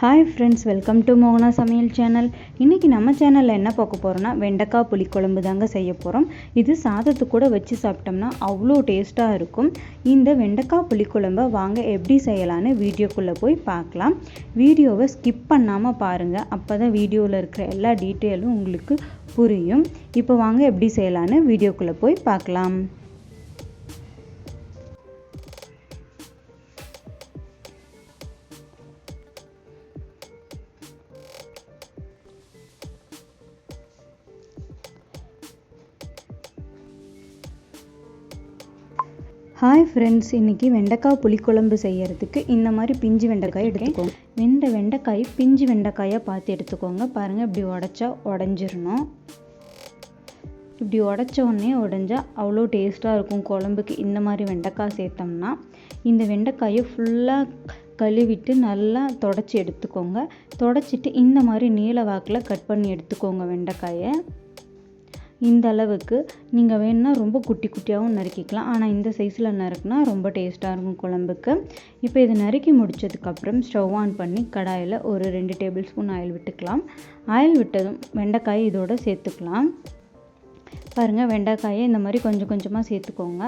Hi friends welcome to மோகனா சமையல் channel இன்றைக்கி நம்ம சேனலில் என்ன பார்க்க போகிறோன்னா வெண்டைக்காய் புளிக்குழம்பு தாங்க செய்ய போகிறோம் இது சாதத்து கூட வச்சு சாப்பிட்டோம்னா அவ்வளோ டேஸ்ட்டாக இருக்கும். இந்த வெண்டைக்காய் புளிக்குழம்பை வாங்க எப்படி செய்யலான்னு வீடியோக்குள்ளே போய் பார்க்கலாம். வீடியோவை ஸ்கிப் பண்ணாமல் பாருங்கள் அப்போ தான் வீடியோவில் இருக்கிற எல்லா டீட்டெயிலும் உங்களுக்கு புரியும். இப்போ வாங்க எப்படி செய்யலான்னு வீடியோக்குள்ளே போய் பார்க்கலாம். ஹாய் ஃப்ரெண்ட்ஸ் இன்றைக்கி வெண்டைக்காய் புளிக்குழம்பு செய்யறதுக்கு இந்த மாதிரி பிஞ்சு வெண்டைக்காய் எடுத்துக்கோங்க. வெண்டை வெண்டைக்காய் பிஞ்சு வெண்டைக்காயாக பார்த்து எடுத்துக்கோங்க. பாருங்கள் இப்படி உடச்சா உடஞ்சிரணும். இப்படி உடச்ச உடனே உடஞ்சா அவ்வளோ டேஸ்ட்டாக இருக்கும் குழம்புக்கு. இந்த மாதிரி வெண்டைக்காய் சேர்த்தோம்னா இந்த வெண்டைக்காயை ஃபுல்லாக கழுவிட்டு நல்லா தொடச்சி எடுத்துக்கோங்க. தொடச்சிட்டு இந்த மாதிரி நீல வாக்கில் கட் பண்ணி எடுத்துக்கோங்க வெண்டைக்காயை. இந்த அளவுக்கு நீங்கள் வேணுன்னா ரொம்ப குட்டி குட்டியாகவும் நறுக்கிக்கலாம். ஆனால் இந்த சைஸில் நறுக்குனா ரொம்ப டேஸ்ட்டாக இருக்கும் குழம்புக்கு. இப்போ இதை நறுக்கி முடித்ததுக்கப்புறம் ஸ்டவ் ஆன் பண்ணி கடாயில் ஒரு ரெண்டு டேபிள் ஸ்பூன் ஆயில் விட்டுக்கலாம். ஆயில் விட்டதும் வெண்டைக்காய் இதோடு சேர்த்துக்கலாம். பாருங்கள் வெண்டைக்காயை இந்த மாதிரி கொஞ்சம் கொஞ்சமாக சேர்த்துக்கோங்க.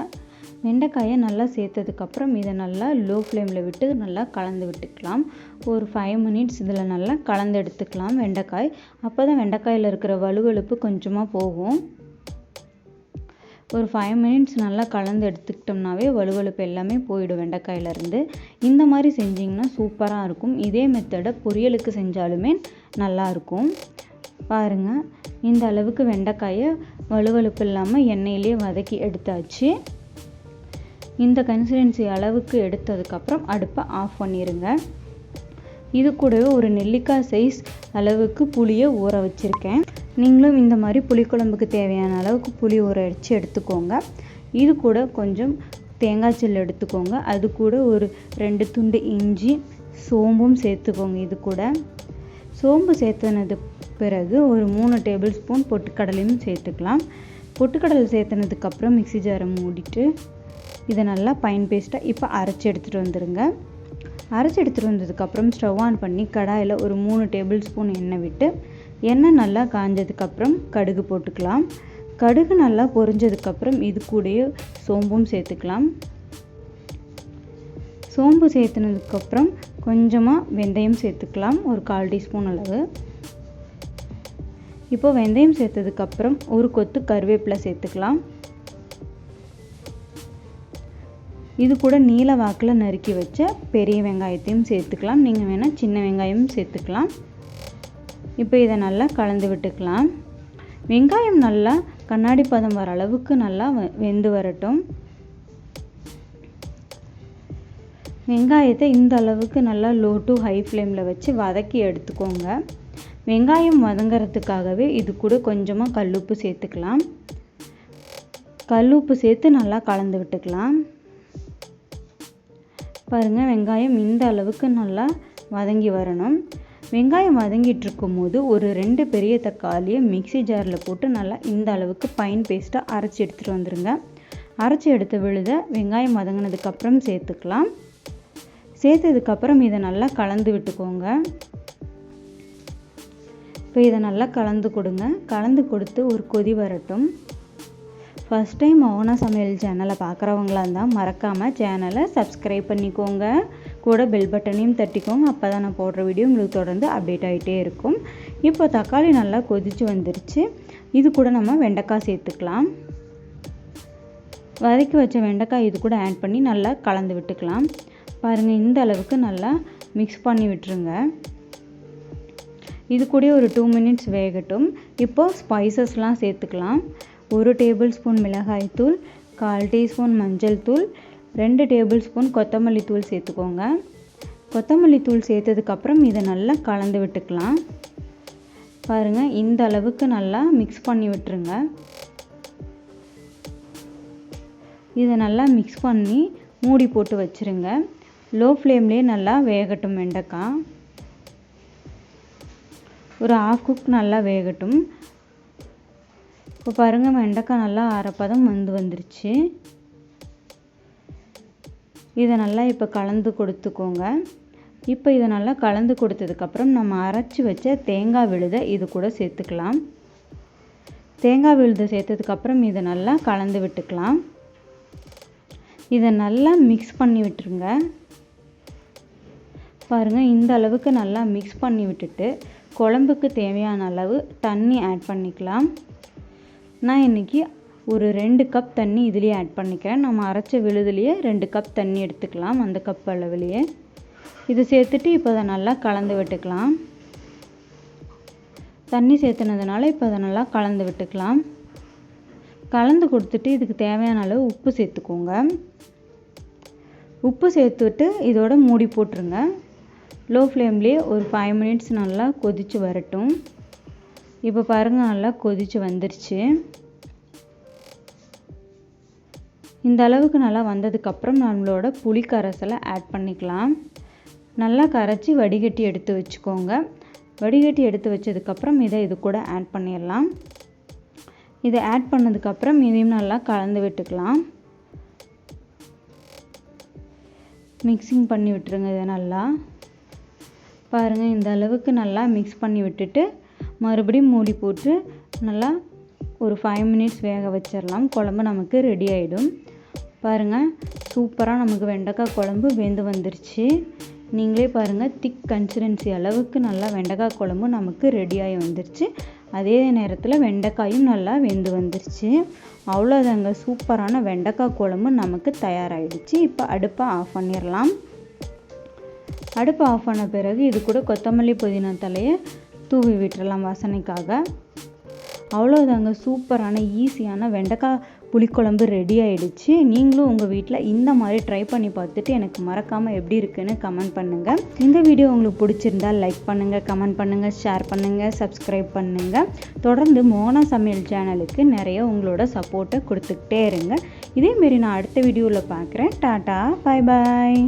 வெண்டைக்காயை நல்லா சேர்த்ததுக்கப்புறம் இதை நல்லா லோ ஃப்ளேமில் விட்டு நல்லா கலந்து விட்டுக்கலாம். ஒரு ஃபைவ் மினிட்ஸ் இதில் நல்லா கலந்து எடுத்துக்கலாம் வெண்டைக்காய். அப்போ தான் வெண்டைக்காயில் இருக்கிற வலுவழுப்பு கொஞ்சமாக போகும். ஒரு ஃபைவ் மினிட்ஸ் நல்லா கலந்து எடுத்துக்கிட்டோம்னாவே வலுவழுப்பு எல்லாமே போயிடும் வெண்டைக்காயிலேருந்து. இந்த மாதிரி செஞ்சிங்கன்னா சூப்பராக இருக்கும். இதே மெத்தடை பொரியலுக்கு செஞ்சாலுமே நல்லாயிருக்கும் பாருங்கள் இந்த அளவுக்கு வெண்டைக்காயை வலுவழுப்பு இல்லாமல் எண்ணெயிலே வதக்கி எடுத்தாச்சு. இந்த கன்சிஸ்டன்சி அளவுக்கு எடுத்ததுக்கப்புறம் அடுப்பை ஆஃப் பண்ணிடுங்க இது கூடவே ஒரு நெல்லிக்காய் சைஸ் அளவுக்கு புளியை ஊற வச்சுருக்கேன். நீங்களும் இந்த மாதிரி புளிக்குழம்புக்கு தேவையான அளவுக்கு புளி ஊற வச்சு எடுத்துக்கோங்க. இது கூட கொஞ்சம் தேங்காய் சில் எடுத்துக்கோங்க. அது கூட ஒரு ரெண்டு துண்டு இஞ்சி சோம்பும் சேர்த்துக்கோங்க இது கூட. சோம்பு சேர்த்துனது பிறகு ஒரு மூணு டேபிள் ஸ்பூன் பொட்டுக்கடலையும் சேர்த்துக்கலாம். பொட்டுக்கடலை சேர்த்துனதுக்கப்புறம் மிக்சி ஜாரை மூடிட்டு இதை நல்லா பைன் பேஸ்ட்டாக இப்போ அரைச்சி எடுத்துகிட்டு வந்துடுங்க அரைச்சி எடுத்துகிட்டு வந்ததுக்கப்புறம் ஸ்டவ் ஆன் பண்ணி கடாயில் ஒரு மூணு டேபிள் ஸ்பூன் எண்ணெய் விட்டு எண்ணெய் நல்லா காஞ்சதுக்கப்புறம் கடுகு போட்டுக்கலாம். கடுகு நல்லா பொரிஞ்சதுக்கப்புறம் இது கூடயே சோம்பும் சேர்த்துக்கலாம். சோம்பு சேர்த்துனதுக்கப்புறம் கொஞ்சமாக வெந்தயம் சேர்த்துக்கலாம் ஒரு கால் டீஸ்பூன் அளவு. இப்போ வெந்தயம் சேர்த்ததுக்கப்புறம் ஒரு கொத்து கருவேப்பிலை சேர்த்துக்கலாம். இது கூட நீல வாக்கில் நறுக்கி வச்ச பெரிய வெங்காயத்தையும் சேர்த்துக்கலாம். நீங்கள் வேணால் சின்ன வெங்காயமும் சேர்த்துக்கலாம். இப்போ இதை நல்லா கலந்து விட்டுக்கலாம். வெங்காயம் நல்லா கண்ணாடி பதம் வர அளவுக்கு நல்லா வெந்து வரட்டும். வெங்காயத்தை இந்த அளவுக்கு நல்லா லோ டு ஹை ஃப்ளேமில் வச்சு வதக்கி எடுத்துக்கோங்க. வெங்காயம் வதங்கிறதுக்காகவே இது கூட கொஞ்சமாக கல்லுப்பு சேர்த்துக்கலாம். கல்லுப்பு சேர்த்து நல்லா கலந்து விட்டுக்கலாம். பாருங்கள் வெங்காயம் இந்த அளவுக்கு நல்லா வதங்கி வரணும். வெங்காயம் வதங்கிட்டு இருக்கும்போது ஒரு ரெண்டு பெரிய தக்காளியை மிக்சி ஜாரில் போட்டு நல்லா இந்த அளவுக்கு பைன் பேஸ்ட்டாக அரைச்சி எடுத்துகிட்டு வந்துடுங்க அரைச்சி எடுத்த விழுத வெங்காயம் வதங்கினதுக்கப்புறம் சேர்த்துக்கலாம். சேர்த்ததுக்கப்புறம் இதை நல்லா கலந்து விட்டுக்கோங்க. இப்போ இதை நல்லா கலந்து கொடுங்க. கலந்து கொடுத்து ஒரு கொதி வரட்டும். ஃபஸ்ட் டைம் மௌன சமையல் சேனலை பார்க்குறவங்களா இருந்தால் மறக்காமல் சேனலை சப்ஸ்கிரைப் பண்ணிக்கோங்க. கூட பெல் பட்டனையும் தட்டிக்கோங்க. அப்போ தான் நான் போடுற வீடியோ உங்களுக்கு தொடர்ந்து அப்டேட் ஆகிட்டே இருக்கும். இப்போ தக்காளி நல்லா கொதித்து வந்துருச்சு. இது கூட நம்ம வெண்டைக்காய் சேர்த்துக்கலாம். வதக்கி வச்ச வெண்டைக்காய் இது கூட ஆட் பண்ணி நல்லா கலந்து விட்டுக்கலாம். பாருங்கள் இந்த அளவுக்கு நல்லா மிக்ஸ் பண்ணி விட்டுருங்க. இது கூட ஒரு டூ மினிட்ஸ் வேகட்டும். இப்போது ஸ்பைசஸ்லாம் சேர்த்துக்கலாம். ஒரு டேபிள் ஸ்பூன் மிளகாய் தூள் கால் டீஸ்பூன் மஞ்சள் தூள் ரெண்டு டேபிள் ஸ்பூன் கொத்தமல்லி தூள் சேர்த்துக்கோங்க. கொத்தமல்லி தூள் சேர்த்ததுக்கப்புறம் இதை நல்லா கலந்து விட்டுக்கலாம். பாருங்கள் இந்த அளவுக்கு நல்லா மிக்ஸ் பண்ணி விட்டுருங்க. இதை நல்லா மிக்ஸ் பண்ணி மூடி போட்டு வச்சுருங்க. லோ ஃப்ளேம்லேயே நல்லா வேகட்டும் வெண்டைக்காய். ஒரு ஆஃப் குக் நல்லா வேகட்டும். இப்போ பாருங்கள் வெண்டைக்காய் நல்லா அரைப்பதம் வந்து வந்துருச்சு. இதை நல்லா இப்போ கலந்து கொடுத்துக்கோங்க. இப்போ இதை நல்லா கலந்து கொடுத்ததுக்கப்புறம் நம்ம அரைச்சி வச்ச தேங்காய் விழுதை இது கூட சேர்த்துக்கலாம். தேங்காய் விழுதை சேர்த்ததுக்கப்புறம் இதை நல்லா கலந்து விட்டுக்கலாம். இதை நல்லா மிக்ஸ் பண்ணி விட்டுருங்க. பாருங்கள் இந்த அளவுக்கு நல்லா மிக்ஸ் பண்ணி விட்டுட்டு குழம்புக்கு தேவையான அளவு தண்ணி ஆட் பண்ணிக்கலாம். நான் இன்றைக்கி ஒரு ரெண்டு கப் தண்ணி இதுலேயே ஆட் பண்ணிக்கிறேன். நம்ம அரைச்ச விழுதுலேயே ரெண்டு கப் தண்ணி எடுத்துக்கலாம் அந்த கப் அளவுலேயே. இது சேர்த்துட்டு இப்போ அதை நல்லா கலந்து விட்டுக்கலாம். தண்ணி சேர்த்துனதுனால இப்போ அதை நல்லா கலந்து விட்டுக்கலாம். கலந்து கொடுத்துட்டு இதுக்கு தேவையான அளவு உப்பு சேர்த்துக்கோங்க. உப்பு சேர்த்துட்டு இதோட மூடி போட்டுருங்க. லோ ஃப்ளேம்லேயே ஒரு ஃபைவ் மினிட்ஸ் நல்லா கொதித்து வரட்டும். இப்போ பாருங்கள் நல்லா கொதித்து வந்துருச்சு. இந்த அளவுக்கு நல்லா வந்ததுக்கப்புறம் நம்மளோட புளி கரைசலை ஆட் பண்ணிக்கலாம். நல்லா கரைச்சி வடிகட்டி எடுத்து வச்சுக்கோங்க. வடிகட்டி எடுத்து வச்சதுக்கப்புறம் இதை இது கூட ஆட் பண்ணிடலாம். இதை ஆட் பண்ணதுக்கப்புறம் இதையும் நல்லா கலந்து விட்டுக்கலாம். மிக்சிங் பண்ணி விட்டுருங்க இதை நல்லா. பாருங்கள் இந்த அளவுக்கு நல்லா மிக்ஸ் பண்ணி விட்டுட்டு மறுபடியும் மூடி போட்டு நல்லா ஒரு ஃபைவ் மினிட்ஸ் வேக வச்சிடலாம். குழம்பு நமக்கு ரெடி ஆகிடும் பாருங்கள் சூப்பராக நமக்கு வெண்டைக்காய் குழம்பு வெந்து வந்துருச்சு. நீங்களே பாருங்கள் திக் கன்சிடன்சி அளவுக்கு நல்லா வெண்டைக்காய் குழம்பு நமக்கு ரெடியாகி வந்துருச்சு. அதே நேரத்தில் வெண்டைக்காயும் நல்லா வெந்து வந்துருச்சு. அவ்வளோதாங்க சூப்பரான வெண்டைக்காய் குழம்பு நமக்கு தயாராகிடுச்சு இப்போ அடுப்பை ஆஃப் பண்ணிடலாம். அடுப்பை ஆஃப் பண்ண பிறகு இது கூட கொத்தமல்லி புதினா தலையை தூவி விட்டுறலாம் வாசனைக்காக. அவ்வளோதாங்க சூப்பரான ஈஸியான வெண்டைக்காய் புளிக்குழம்பு ரெடி ஆகிடுச்சு நீங்களும் உங்கள் வீட்டில் இந்த மாதிரி ட்ரை பண்ணி பார்த்துட்டு எனக்கு மறக்காமல் எப்படி இருக்குன்னு கமெண்ட் பண்ணுங்கள் இந்த வீடியோ உங்களுக்கு பிடிச்சிருந்தா லைக் பண்ணுங்கள் கமெண்ட் பண்ணுங்கள் ஷேர் பண்ணுங்கள் சப்ஸ்கிரைப் பண்ணுங்கள் தொடர்ந்து மோனா சமையல் சேனலுக்கு நிறைய உங்களோட சப்போர்ட்டை கொடுத்துக்கிட்டே இருங்க. இதேமாரி நான் அடுத்த வீடியோவில் பார்க்குறேன். டாட்டா பாய் பாய்